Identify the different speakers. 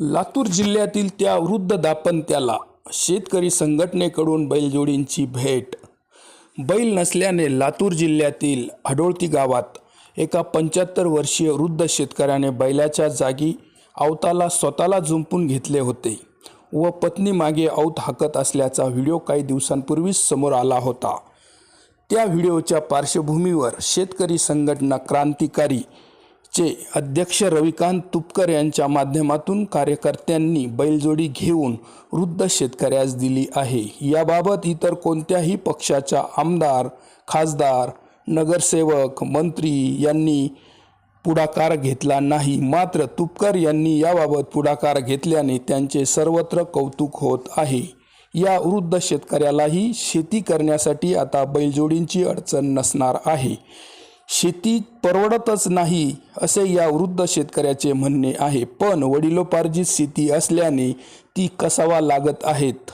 Speaker 1: लातूर जिल्ह्यातील त्या वृद्ध दापंत्याला शेतकरी संघटनेकडून बैलजोडींची भेट. बैल नसल्याने लातूर जिल्ह्यातील हडोळती गावात एका पंच्याहत्तर वर्षीय वृद्ध शेतकऱ्याने बैलाच्या जागी अवताला स्वतःला जुंपून घेतले होते व पत्नी मागे औत हाकत असल्याचा व्हिडिओ काही दिवसांपूर्वीच समोर आला होता. त्या व्हिडिओच्या पार्श्वभूमीवर शेतकरी संघटना क्रांतिकारी चे अध्यक्ष रविकांत तुपकर यांच्या माध्यमातून कार्यकर्त्यांनी बैलजोडी घेऊन वृद्ध शेतकऱ्यास दिली आहे. याबाबत इतर कोणत्याही पक्षाच्या आमदार खासदार नगरसेवक मंत्री यांनी पुढाकार घेतला नाही. मात्र तुपकर यांनी याबाबत पुढाकार घेतल्याने त्यांचे सर्वत्र कौतुक होत आहे. या वृद्ध शेतकऱ्यालाही शेती करण्यासाठी आता बैलजोडींची अडचण नसणार आहे. शेती परवडतच नाही असे या वृद्ध शेतकऱ्याचे म्हणणे आहे. पण वडिलोपार्जित शेती असल्याने ती कसावा लागत आहेत?